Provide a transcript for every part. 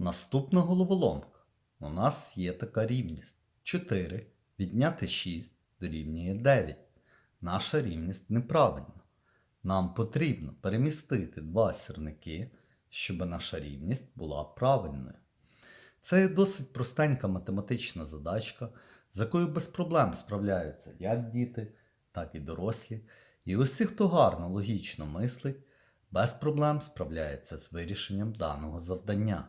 Наступна головоломка. У нас є така рівність. 4 відняти 6 дорівнює 9. Наша рівність неправильна. Нам потрібно перемістити два сірники, щоб наша рівність була правильною. Це досить простенька математична задачка, з якою без проблем справляються як діти, так і дорослі. І усі, хто гарно логічно мислить, без проблем справляється з вирішенням даного завдання.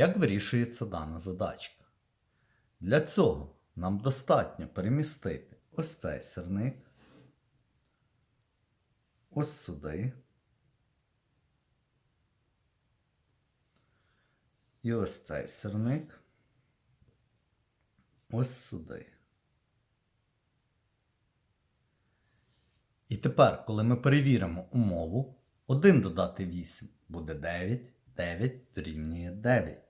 Як вирішується дана задачка? Для цього нам достатньо перемістити ось цей сірник, ось сюди. І ось цей сірник ось сюди. І тепер, коли ми перевіримо умову, 1 додати 8 буде 9, 9 дорівнює 9.